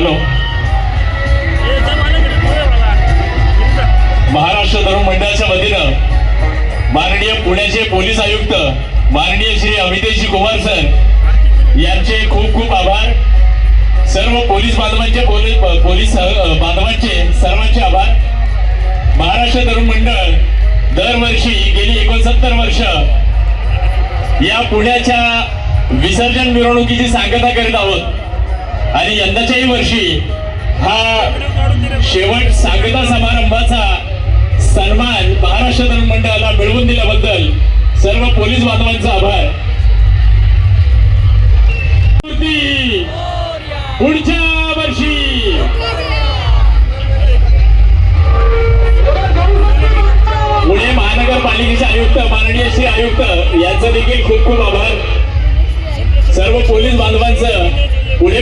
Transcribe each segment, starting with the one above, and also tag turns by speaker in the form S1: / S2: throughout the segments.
S1: Hello. Maharashtra तरुण मंडळाच्या वतीनं माननीय पुण्याचे पोलीस आयुक्त माननीय श्री अमितेशजी कुमार सर यांचे खूप खूप आभार. सर्व पोलीस बांधवांचे पोलीस बांधवांचे सर्वांचे आभार. महाराष्ट्र तरुण मंडळ दरवर्षी गेली एकोणसत्तर वर्ष या पुण्याच्या विसर्जन मिरवणुकीची सांगता करीत आहोत. आणि यंदाच्याही वर्षी हा शेवट सांगता समारंभाचा सन्मान महाराष्ट्र तरुण मंडळाला मिळवून दिल्याबद्दल सर्व पोलीस बांधवांचा आभार. पुढच्या वर्षी. पुणे महानगरपालिकेचे आयुक्त माननीय श्री आयुक्त यांचं देखील खूप खूप आभार.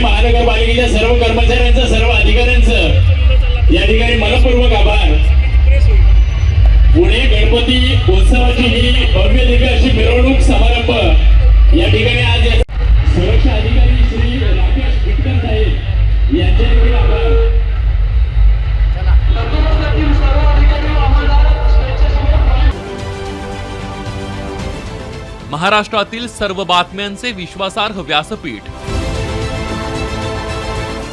S1: बांधवांचं महानगरपालिकेच्या सर्व कर्मचाऱ्यांचं सर्व अधिकाऱ्यांचं. या ठिकाणी मनपूर्वक आभार. पुणे गणपती उत्सवाची ही भव्य दिव्य अशी मिरवणूक समारंभ. या ठिकाणी आज सुरक्षा अधिकारी श्री राकेश विटकर साहेब यांच्या देखील आभार.
S2: महाराष्ट्रातील सर्व बातम्यांचे विश्वासार्ह व्यासपीठ